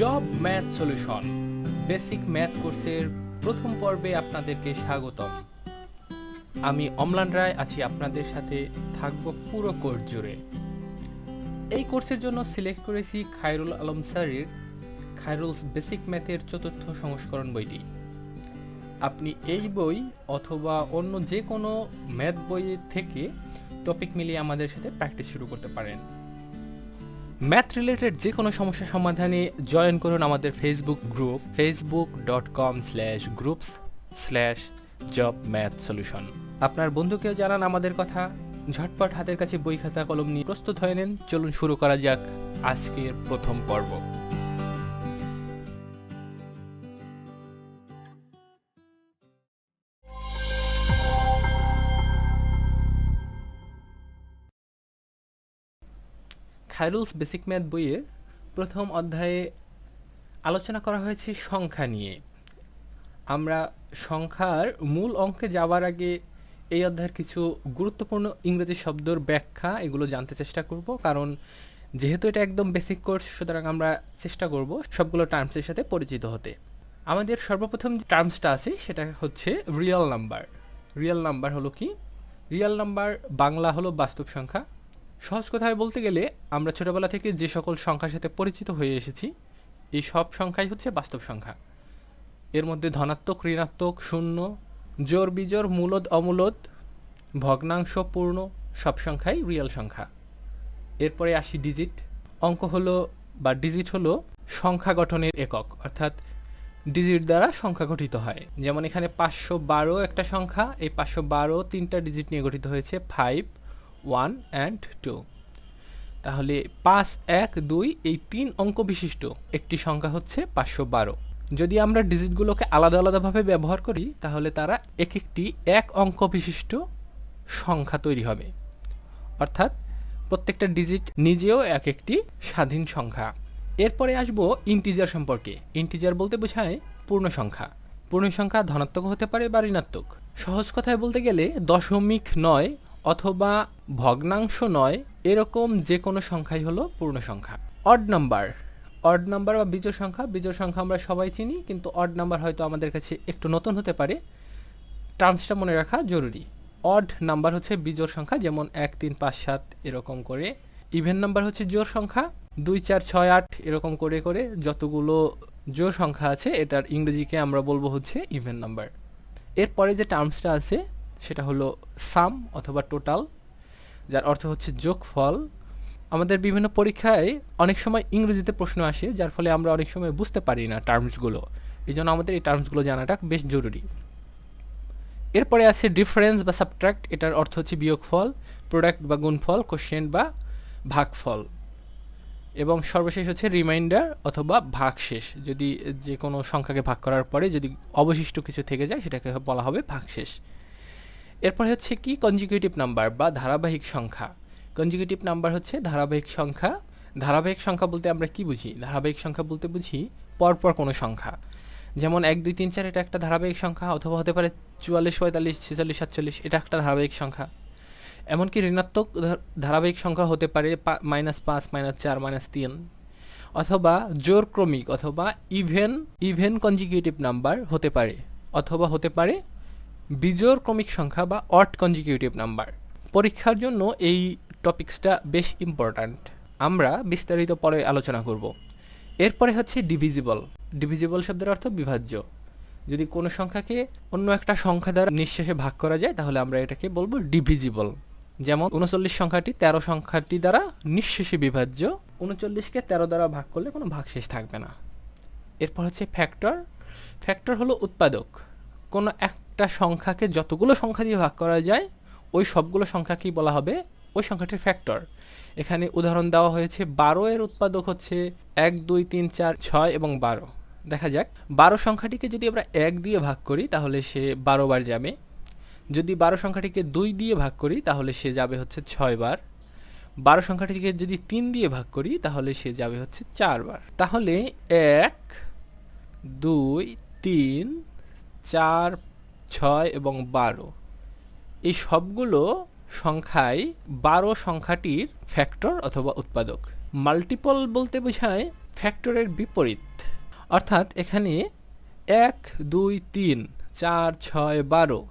Job math solution. Basic math কোর্সের প্রথম পর্বে আপনাদেরকে স্বাগতম। আমি অম্লান রায় আছি আপনাদের সাথে থাকব পুরো কোর্স জুড়ে। এই কোর্সের জন্য সিলেক্ট করেছি খায়রুল আলম স্যারের খায়রুলস বেসিক ম্যাথের চতুর্থ সংস্করণ বইটি। আপনি এই বই অথবা অন্য যে কোনো ম্যাথ বই থেকে টপিক মিলিয়ে আমাদের সাথে প্র্যাকটিস শুরু করতে পারেন। ম্যাথ রিলেটেড যে কোনো সমস্যা সমাধানে জয়েন করুন আমাদের Facebook group Facebook dot com slash groups slash job math solution আপনার বন্ধুকেও জানান আমাদের কথা। ঝটপট হাতের কাছে বই খাতা, কলম নিয়ে প্রস্তুত হয়ে নেন। চলুন শুরু করা যাক আজকের প্রথম পর্ব। খায়রুলস বেসিক ম্যাথ বইয়ের প্রথম অধ্যায়ে আলোচনা করা হয়েছে সংখ্যা নিয়ে। আমরা সংখ্যার মূল অঙ্কে যাওয়ার আগে এই অধ্যায়ের কিছু গুরুত্বপূর্ণ ইংরেজি শব্দর ব্যাখ্যা এগুলো জানতে চেষ্টা করব, কারণ যেহেতু এটা একদম বেসিক কোর্স, সুতরাং আমরা চেষ্টা করব সবগুলো টার্মসের সাথে পরিচিত হতে। আমাদের সর্বপ্রথম যে টার্মসটা আছে, সেটা হচ্ছে রিয়েল নাম্বার। রিয়েল নাম্বার হলো কি? রিয়েল নাম্বার বাংলা হলো বাস্তব সংখ্যা। সহজ কথায় বলতে গেলে, আমরা ছোটবেলা থেকে যে সকল সংখ্যার সাথে পরিচিত হয়ে এসেছি, এই সব সংখ্যাই হচ্ছে বাস্তব সংখ্যা। এর মধ্যে ধনাত্মক, ঋণাত্মক, শূন্য, জোর, বিজোর, মূলদ, অমূলদ, ভগ্নাংশ, পূর্ণ, সব সংখ্যাই রিয়েল সংখ্যা। এরপরে আসি ডিজিট অঙ্ক হলো, বা ডিজিট হলো সংখ্যা গঠনের একক, অর্থাৎ ডিজিট দ্বারা সংখ্যা গঠিত হয়। যেমন এখানে পাঁচশো বারো একটা সংখ্যা, এই পাঁচশো বারো তিনটা ডিজিট নিয়ে গঠিত হয়েছে ফাইভ ওয়ান অ্যান্ড টু তাহলে পাঁচ, এক, দুই, এই তিন অঙ্ক বিশিষ্ট। একটি সংখ্যা হচ্ছে পাঁচশো বারো। যদি আমরা ডিজিটগুলোকে আলাদা আলাদাভাবে ব্যবহার করি, তাহলে তারা এক একটি এক অঙ্ক বিশিষ্ট সংখ্যা তৈরি হবে। অর্থাৎ প্রত্যেকটা ডিজিট নিজেও এক একটি স্বাধীন সংখ্যা। এরপরে আসব ইন্টিজার সম্পর্কে। ইন্টিজার বলতে বোঝায় পূর্ণ সংখ্যা। পূর্ণ সংখ্যা ধনাত্মক হতে পারে বা ঋণাত্মক। সহজ কথায় বলতে গেলে দশমিক নয় অথবা ভগ্নাংশ নয়, এরকম যে কোনো সংখ্যাই হলো পূর্ণ সংখ্যা। অড নাম্বার অড নাম্বার বা বিজোড় সংখ্যা বিজোড় সংখ্যা আমরা সবাই চিনি, কিন্তু অড নাম্বার হয়তো আমাদের কাছে একটু নতুন হতে পারে। টার্মসটা মনে রাখা জরুরি। অড নাম্বার হচ্ছে বিজোড় সংখ্যা, যেমন এক, তিন, পাঁচ, সাত, এরকম করে। ইভেন নাম্বার হচ্ছে জোর সংখ্যা, দুই, চার, ছয়, আট, এরকম করে করে যতগুলো জোর সংখ্যা আছে, এটার ইংরেজিকে আমরা বলব হচ্ছে ইভেন নাম্বার এরপরে যে টার্মসটা আছে সেটা হলো সাম অথবা টোটাল, যার অর্থ হচ্ছে যোগফল। আমাদের বিভিন্ন পরীক্ষায় অনেক সময় ইংরেজিতে প্রশ্ন আসে, যার ফলে আমরা অনেক সময় বুঝতে পারি না টার্মসগুলো। এই জন্য আমাদের এই টার্মসগুলো জানাটা বেশ জরুরি। এরপরে আছে ডিফারেন্স বা সাবট্রাক্ট, এটার অর্থ হচ্ছে বিয়োগফল, প্রোডাক্ট বা গুণফল, কোশ্চেন বা ভাগফল। এবং সর্বশেষ হচ্ছে রিমাইন্ডার অথবা ভাগশেষ। যদি যে কোনো সংখ্যাকে ভাগ করার পরে যদি অবশিষ্ট কিছু থেকে যায়, সেটাকে বলা হবে ভাগশেষ। এরপর হচ্ছে কি? কনজিকিউটিভ নাম্বার বা ধারাবাহিক সংখ্যা। কনজিকিউটিভ নাম্বার হচ্ছে ধারাবাহিক সংখ্যা। ধারাবাহিক সংখ্যা বলতে আমরা কি বুঝি? ধারাবাহিক সংখ্যা বলতে বুঝি পরপর কোনো সংখ্যা। যেমন এক, দুই, তিন, চার, এটা একটা ধারাবাহিক সংখ্যা, অথবা হতে পারে চুয়াল্লিশ, পঁয়তাল্লিশ, ছেচল্লিশ, সাতচল্লিশ, এটা একটা ধারাবাহিক সংখ্যা। এমনকি ঋণাত্মক ধারাবাহিক সংখ্যা হতে পারে মাইনাস পাঁচ মাইনাস চার মাইনাস তিন। অথবা জোর ক্রমিক অথবা ইভেন ইভেন কনজিকিউটিভ নাম্বার হতে পারে, অথবা হতে পারে বিজোড় ক্রমিক সংখ্যা বা অট কনজিকিউটিভ নাম্বার পরীক্ষার জন্য এই টপিক্সটা বেশ ইম্পর্ট্যান্ট আমরা বিস্তারিত পরে আলোচনা করব। এরপরে হচ্ছে ডিভিজিবল ডিভিজিবল শব্দের অর্থ বিভাজ্য। যদি কোনো সংখ্যাকে অন্য একটা সংখ্যা দ্বারা নিঃশেষে ভাগ করা যায়, তাহলে আমরা এটাকে বলব ডিভিজিবল যেমন উনচল্লিশ সংখ্যাটি তেরো সংখ্যাটি দ্বারা নিঃশেষে বিভাজ্য, উনচল্লিশকে তেরো দ্বারা ভাগ করলে কোনো ভাগশেষ থাকবে না। এরপর হচ্ছে ফ্যাক্টর ফ্যাক্টর হলো উৎপাদক। কোনো একটা সংখ্যাকে যতগুলো সংখ্যা দিয়ে ভাগ করা যায়, ওই সবগুলো সংখ্যাকেই বলা হবে ওই সংখ্যাটির ফ্যাক্টর। এখানে উদাহরণ দেওয়া হয়েছে, বারো এর উৎপাদক হচ্ছে এক, দুই, তিন, চার, ছয় এবং বারো। দেখা যাক, বারো সংখ্যাটিকে যদি আমরা এক দিয়ে ভাগ করি, তাহলে সে বারো বার যাবে। যদি বারো সংখ্যাটিকে দুই দিয়ে ভাগ করি, তাহলে সে যাবে হচ্ছে ছয় বার। বারো সংখ্যাটিকে যদি তিন দিয়ে ভাগ করি, তাহলে সে যাবে হচ্ছে চারবার তাহলে এক, দুই, তিন, চার ছয় এবং বারো। এই সবগুলো সংখ্যায় বারো সংখ্যাটির ফ্যাক্টর অথবা উৎপাদক। মাল্টিপল বলতে বোঝায় ফ্যাক্টরের বিপরীত। অর্থাৎ এখানে এক, দুই, তিন, চার, ছয়, বারো,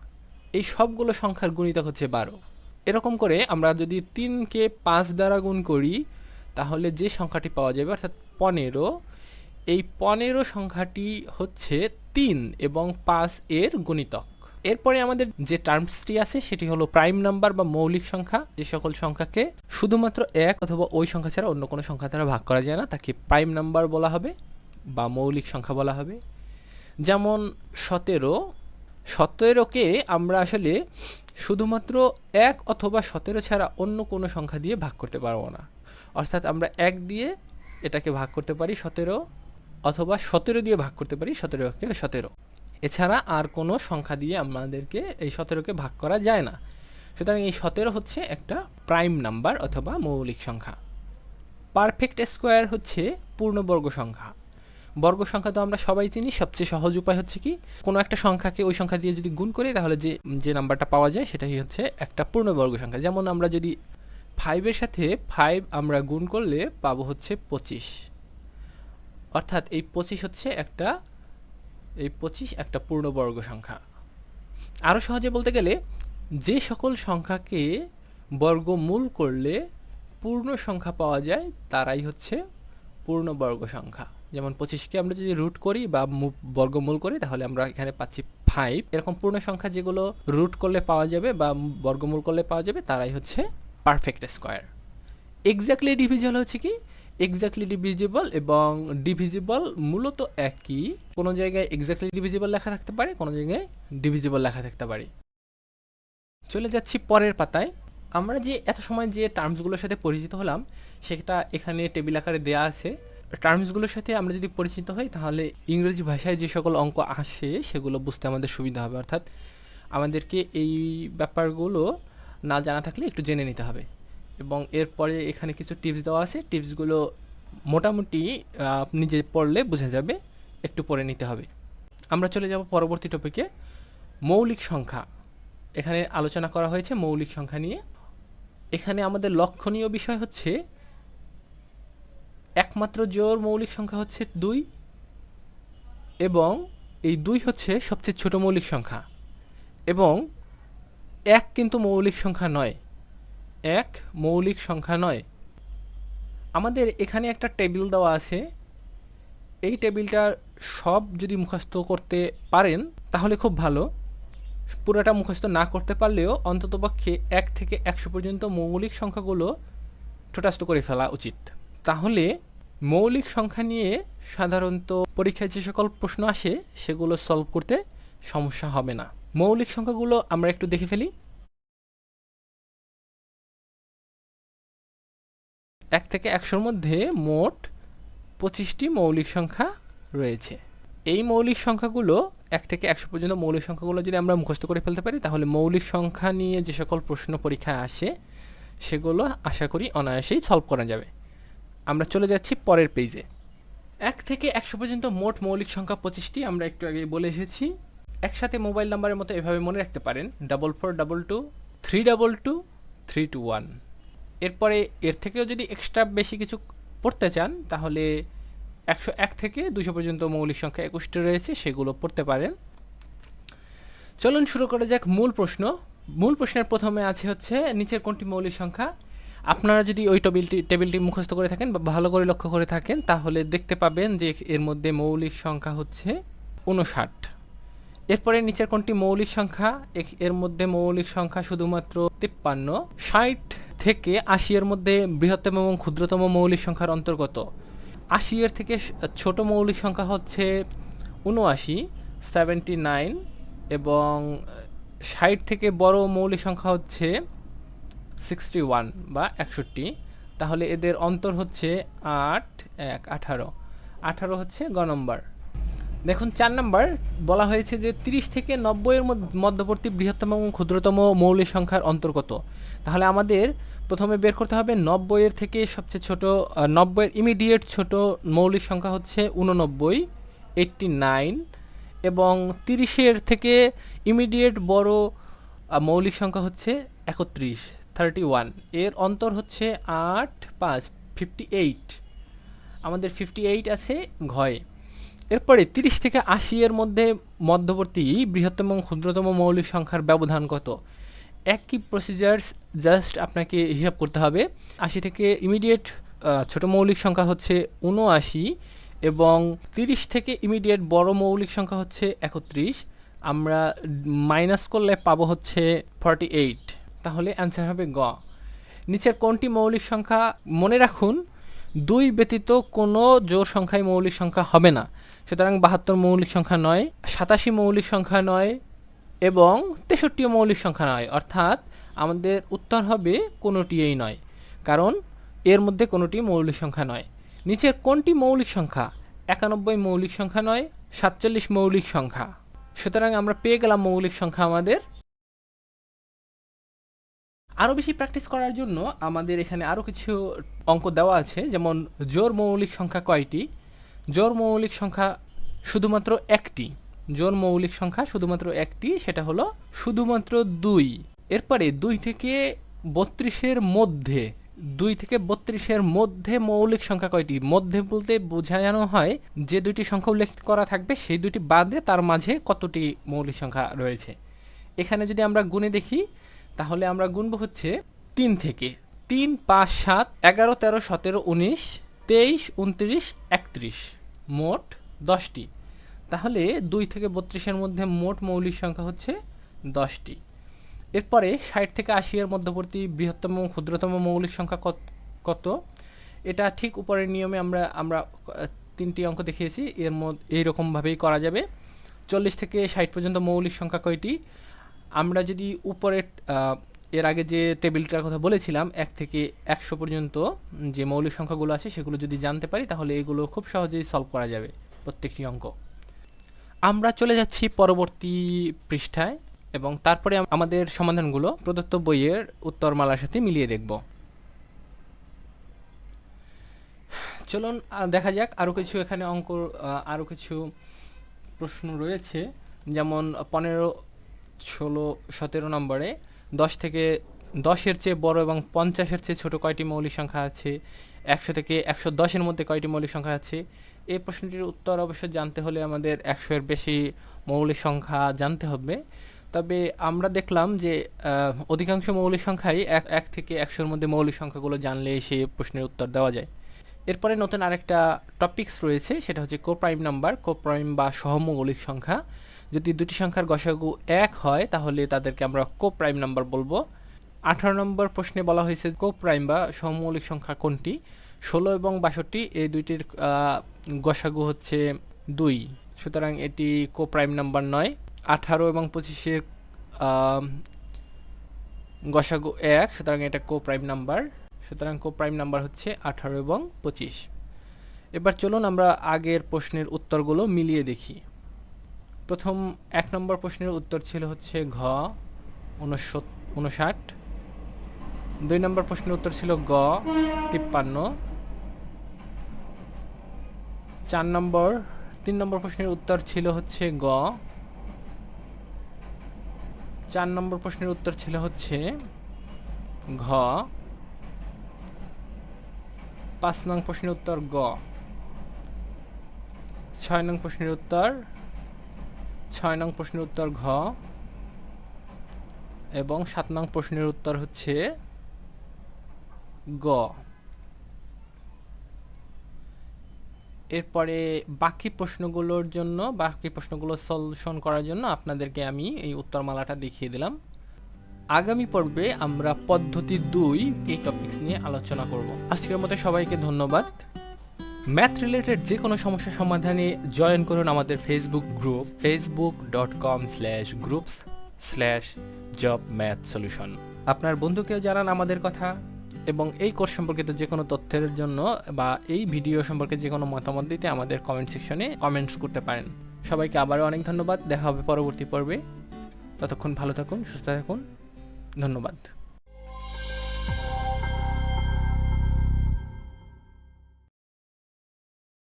এই সবগুলো সংখ্যার গুণিতক হচ্ছে বারো। এরকম করে আমরা যদি তিনকে পাঁচ দ্বারা গুণ করি, তাহলে যে সংখ্যাটি পাওয়া যাবে, অর্থাৎ পনেরো, এই পনেরো সংখ্যাটি হচ্ছে তিন এবং পাঁচ এর গুণিতক। এরপরে আমাদের যে টার্মসটি আছে, সেটি হলো প্রাইম নাম্বার বা মৌলিক সংখ্যা। যে সকল সংখ্যাকে শুধুমাত্র এক অথবা ওই সংখ্যা ছাড়া অন্য কোনো সংখ্যা দ্বারা ভাগ করা যায় না, তাকে প্রাইম নাম্বার বলা হবে বা মৌলিক সংখ্যা বলা হবে। যেমন সতেরো, সতেরোকে আমরা আসলে শুধুমাত্র এক অথবা সতেরো ছাড়া অন্য কোনো সংখ্যা দিয়ে ভাগ করতে পারব না। অর্থাৎ আমরা এক দিয়ে এটাকে ভাগ করতে পারি সতেরো অথবা সতেরো দিয়ে ভাগ করতে পারি সতেরোকে সতেরো। এছাড়া আর কোনো সংখ্যা দিয়ে আমাদেরকে এই সতেরোকে ভাগ করা যায় না। সুতরাং এই সতেরো হচ্ছে একটা প্রাইম নাম্বার অথবা মৌলিক সংখ্যা। পারফেক্ট স্কোয়ার হচ্ছে পূর্ণবর্গ সংখ্যা। বর্গ সংখ্যা তো আমরা সবাই চিনি, সবচেয়ে সহজ উপায় হচ্ছে কি, কোনো একটা সংখ্যাকে ওই সংখ্যা দিয়ে যদি গুণ করি, তাহলে যে যে নাম্বারটা পাওয়া যায়, সেটাই হচ্ছে একটা পূর্ণবর্গ সংখ্যা। যেমন আমরা যদি ফাইভের সাথে ফাইভ আমরা গুণ করলে পাবো হচ্ছে পঁচিশ। অর্থাৎ এই পঁচিশ হচ্ছে একটা, এই পঁচিশ একটা পূর্ণবর্গ সংখ্যা। আরও সহজে বলতে গেলে, যে সকল সংখ্যাকে বর্গমূল করলে পূর্ণ সংখ্যা পাওয়া যায়, তারাই হচ্ছে পূর্ণবর্গ সংখ্যা। যেমন পঁচিশকে আমরা যদি রুট করি বা বর্গমূল করি, তাহলে আমরা এখানে পাচ্ছি ফাইভ এরকম পূর্ণ সংখ্যা যেগুলো রুট করলে পাওয়া যাবে বা বর্গমূল করলে পাওয়া যাবে, তারাই হচ্ছে পারফেক্ট স্কোয়ার এক্স্যাক্টলি ডিভিজিবল হচ্ছে কি? এক্স্যাক্টলি ডিভিজিবল এবং ডিভিজিবল মূলত একই। কোনো জায়গায় এক্স্যাক্টলি ডিভিজিবল লেখা থাকতে পারে, কোনো জায়গায় ডিভিজিবল লেখা থাকতে পারে। চলে যাচ্ছি পরের পাতায়। আমরা যে এত সময় যে টার্মসগুলোর সাথে পরিচিত হলাম, সেটা এখানে টেবিল আকারে দেয়া আছে। টার্মসগুলোর সাথে আমরা যদি পরিচিত হই, তাহলে ইংরেজি ভাষায় যে সকল অঙ্ক আসে, সেগুলো বুঝতে আমাদের সুবিধা হবে। অর্থাৎ আমাদেরকে এই ব্যাপারগুলো না জানা থাকলে একটু জেনে নিতে হবে। এবং এরপরে এখানে কিছু টিপস দেওয়া আছে। টিপসগুলো মোটামুটি আপনি যে পড়লে বোঝা যাবে, একটু পড়ে নিতে হবে। আমরা চলে যাব পরবর্তী টপিকে মৌলিক সংখ্যা। এখানে আলোচনা করা হয়েছে মৌলিক সংখ্যা নিয়ে। এখানে আমাদের লক্ষণীয় বিষয় হচ্ছে, একমাত্র জোর মৌলিক সংখ্যা হচ্ছে দুই এবং এই দুই হচ্ছে সবচেয়ে ছোট মৌলিক সংখ্যা। এবং এক কিন্তু মৌলিক সংখ্যা নয়। এক মৌলিক সংখ্যা নয়। আমাদের এখানে একটা টেবিল দেওয়া আছে। এই টেবিলটার সব যদি মুখস্থ করতে পারেন, তাহলে খুব ভালো। পুরোটা মুখস্থ না করতে পারলেও অন্ততপক্ষে এক থেকে একশো পর্যন্ত মৌলিক সংখ্যাগুলো ঠোঁটাস্থ করে ফেলা উচিত। তাহলে মৌলিক সংখ্যা নিয়ে সাধারণত পরীক্ষায় যে সকল প্রশ্ন আসে, সেগুলো সলভ করতে সমস্যা হবে না। মৌলিক সংখ্যাগুলো আমরা একটু দেখে ফেলি। এক থেকে একশোর মধ্যে মোট পঁচিশটি মৌলিক সংখ্যা রয়েছে। এই মৌলিক সংখ্যাগুলো, এক থেকে একশো পর্যন্ত মৌলিক সংখ্যাগুলো যদি আমরা মুখস্থ করে ফেলতে পারি, তাহলে মৌলিক সংখ্যা নিয়ে যে সকল প্রশ্ন পরীক্ষা আসে, সেগুলো আশা করি অনায়াসেই সলভ করা যাবে। আমরা চলে যাচ্ছি পরের পেজে এক থেকে একশো পর্যন্ত মোট মৌলিক সংখ্যা পঁচিশটি আমরা একটু আগে বলে এসেছি। একসাথে মোবাইল নাম্বারের মতো এভাবে মনে রাখতে পারেন। Double four double two three double two three two one এরপরে এর থেকেও যদি এক্সট্রা বেশি কিছু পড়তে চান, তাহলে একশো এক থেকে দুশো পর্যন্ত মৌলিক সংখ্যা একুশটি রয়েছে, সেগুলো পড়তে পারেন। চলুন শুরু করা যাক মূল প্রশ্ন। মূল প্রশ্নের প্রথমে আছে হচ্ছে, নিচের কোনটি মৌলিক সংখ্যা? আপনারা যদি ওই টেবিলটি টেবিলটি মুখস্থ করে থাকেন বা ভালো করে লক্ষ্য করে থাকেন, তাহলে দেখতে পাবেন যে এর মধ্যে মৌলিক সংখ্যা হচ্ছে উনষাট এরপরে নিচের কোনটি মৌলিক সংখ্যা? এর মধ্যে মৌলিক সংখ্যা শুধুমাত্র তিপ্পান্ন। ষাট থেকে আশি এর মধ্যে বৃহত্তম এবং ক্ষুদ্রতম মৌলিক সংখ্যার অন্তর্গত। আশি এর থেকে ছোট মৌলিক সংখ্যা হচ্ছে উনআশি সেভেন্টি নাইন এবং ষাট থেকে বড় মৌলিক সংখ্যা হচ্ছে সিক্সটি ওয়ান বা একষট্টি। তাহলে এদের অন্তর হচ্ছে আট, এক, আঠারো। আঠারো হচ্ছে গ নম্বর। দেখুন, চার নম্বর বলা হয়েছে যে তিরিশ থেকে নব্বইয়ের মধ্য- মধ্যবর্তী বৃহত্তম এবং ক্ষুদ্রতম মৌলিক সংখ্যার অন্তর্গত। তাহলে আমাদের প্রথমে বের করতে হবে নব্বইয়ের থেকে সবচেয়ে ছোট নব্বইয়ের ইমিডিয়েট ছোট মৌলিক সংখ্যা হচ্ছে উননব্বই এইট্টি নাইন এবং তিরিশের থেকে ইমিডিয়েট বড় মৌলিক সংখ্যা হচ্ছে একত্রিশ থার্টি ওয়ানের অন্তর হচ্ছে আট, পাঁচ ফিফটি এইট আমাদের ফিফটি এইট আছে ঘয়ে। এরপরে তিরিশ থেকে আশি এর মধ্যে মধ্যবর্তী বৃহত্তম ক্ষুদ্রতম মৌলিক সংখ্যার ব্যবধান কত? একই প্রসিজার্স জাস্ট আপনাকে হিসাব করতে হবে। আশি থেকে ইমিডিয়েট ছোট মৌলিক সংখ্যা হচ্ছে উনআশি এবং তিরিশ থেকে ইমিডিয়েট বড় মৌলিক সংখ্যা হচ্ছে একত্রিশ। আমরা মাইনাস করলে পাবো হচ্ছে ফর্টি এইট তাহলে অ্যান্সার হবে গ। নিচের কোনটি মৌলিক সংখ্যা? মনে রাখুন, দুই ব্যতীত কোনো জোর সংখ্যায় মৌলিক সংখ্যা হবে না। সুতরাং বাহাত্তর মৌলিক সংখ্যা নয়, সাতাশি মৌলিক সংখ্যা নয় এবং তেষট্টিও মৌলিক সংখ্যা নয়, অর্থাৎ আমাদের উত্তর হবে কোনোটিই নয়, কারণ এর মধ্যে কোনোটি মৌলিক সংখ্যা নয়। নিচের কোনটি মৌলিক সংখ্যা? একানব্বই মৌলিক সংখ্যা নয়, সাতচল্লিশ মৌলিক সংখ্যা। সুতরাং আমরা পেয়ে গেলাম মৌলিক সংখ্যা আমাদের। আরও বেশি প্র্যাকটিস করার জন্য আমাদের এখানে আরও কিছু অঙ্ক দেওয়া আছে, যেমন জোর মৌলিক সংখ্যা কয়টি? জোর মৌলিক সংখ্যা শুধুমাত্র একটি। জোর মৌলিক সংখ্যা শুধুমাত্র একটি, সেটা হলো শুধুমাত্র দুই। এরপরে দুই থেকে বত্রিশের মধ্যে, দুই থেকে বত্রিশের মধ্যে মৌলিক সংখ্যা কয়টি? মধ্যে বলতে বোঝানো হয় যে দুইটি সংখ্যা উল্লেখ করা থাকবে, সেই দুইটি বাদে তার মাঝে কতটি মৌলিক সংখ্যা রয়েছে। এখানে যদি আমরা গুণে দেখি, তাহলে আমরা গুনবো হচ্ছে তিন থেকে। তিন, পাঁচ, সাত, এগারো, তেরো, সতেরো, উনিশ, তেইশ, উনত্রিশ, একত্রিশ। মোট দশটি। তাহলে দুই থেকে বত্রিশের মধ্যে মোট মৌলিক সংখ্যা হচ্ছে দশটি। এরপরে ষাট থেকে আশি এর মধ্যবর্তী বৃহত্তম ক্ষুদ্রতম মৌলিক সংখ্যা কত এটা ঠিক উপরের নিয়মে আমরা আমরা তিনটি অঙ্ক দেখিয়েছি। এর মধ্যে, এইরকমভাবেই করা যাবে। চল্লিশ থেকে ষাট পর্যন্ত মৌলিক সংখ্যা কয়টি? আমরা যদি উপরে এর আগে যে টেবিলটার কথা বলেছিলাম, এক থেকে একশো পর্যন্ত যে মৌলিক সংখ্যাগুলো আছে, সেগুলো যদি জানতে পারি, তাহলে এগুলো খুব সহজেই সলভ করা যাবে প্রত্যেকটি অঙ্ক। আমরা চলে যাচ্ছি পরবর্তী পৃষ্ঠায় এবং তারপরে আমাদের সমাধানগুলো প্রদত্ত বইয়ের উত্তরমালার সাথে মিলিয়ে দেখব। চলুন দেখা যাক আরও কিছু এখানে অঙ্ক আরও কিছু প্রশ্ন রয়েছে। যেমন, পনেরো, ষোলো, সতেরো নম্বরে দশ থেকে দশের চেয়ে বড় এবং পঞ্চাশের চেয়ে ছোট কয়টি মৌলিক সংখ্যা আছে? একশো থেকে একশো দশের মধ্যে কয়টি মৌলিক সংখ্যা আছে? এই প্রশ্নটির উত্তর অবশ্য জানতে হলে আমাদের একশো এর বেশি মৌলিক সংখ্যা জানতে হবে। তবে আমরা দেখলাম যে অধিকাংশ মৌলিক সংখ্যাই এক এক থেকে একশোর মধ্যে মৌলিক সংখ্যাগুলো জানলে সেই প্রশ্নের উত্তর দেওয়া যায়। এরপরে নতুন আরেকটা টপিকস রয়েছে, সেটা হচ্ছে কোপ্রাইম নাম্বার কোপ্রাইম বা সহমৌলিক সংখ্যা। যদি দুটি সংখ্যার গসাগু এক হয়, তাহলে তাদেরকে আমরা কোপ্রাইম নাম্বার বলব। আঠারো নম্বর প্রশ্নে বলা হয়েছে কোপ্রাইম বা সহমৌলিক সংখ্যা কোনটি? ষোলো এবং বাষট্টি, এই দুইটির গসাগু হচ্ছে দুই। সুতরাং এটি কোপ্রাইম নাম্বার নয়। আঠারো এবং পঁচিশের গসাগু এক, সুতরাং এটা কোপ্রাইম নাম্বার। সুতরাং কোপ্রাইম নাম্বার হচ্ছে আঠারো এবং পঁচিশ। এবার চলুন আমরা আগের প্রশ্নের উত্তরগুলো মিলিয়ে দেখি। প্রথম এক নম্বর প্রশ্নের উত্তর ছিল হচ্ছে ঘ, উনষাট। দুই নম্বর প্রশ্নের উত্তর ছিল গ, তিপ্পান্ন। চার নম্বর, তিন নম্বর প্রশ্নের উত্তর ছিল হচ্ছে গ। চার নম্বর প্রশ্নের উত্তর ছিল হচ্ছে ঘ। পাঁচ নং প্রশ্নের উত্তর গ। ছয় নং প্রশ্নের উত্তর, ছয় নং প্রশ্নের উত্তর ঘ এবং সাত নং প্রশ্নের উত্তর হচ্ছে গ। এরপরে বাকি প্রশ্নগুলোর জন্য, বাকি প্রশ্নগুলো সলিউশন করার জন্য আপনাদেরকে আমি এই উত্তরমালাটা দেখিয়ে দিলাম। আগামী পর্বে আমরা পদ্ধতি দুই এই টপিকস নিয়ে আলোচনা করব। আজকের মতো সবাইকে ধন্যবাদ। ম্যাথ রিলেটেড যে কোনো সমস্যা সমাধানে জয়েন করুন আমাদের Facebook group Facebook dot com slash groups slash job math solution আপনার বন্ধুকেও জানান আমাদের কথা। এবং এই কোর্স সম্পর্কিত যে কোনো তথ্যের জন্য বা এই ভিডিও সম্পর্কে যে কোনো মতামত দিতে আমাদের কমেন্ট সেকশনে কমেন্টস করতে পারেন। সবাইকে আবারও অনেক ধন্যবাদ। দেখা হবে পরবর্তী পর্বে। ততক্ষণ ভালো থাকুন, সুস্থ থাকুন। ধন্যবাদ।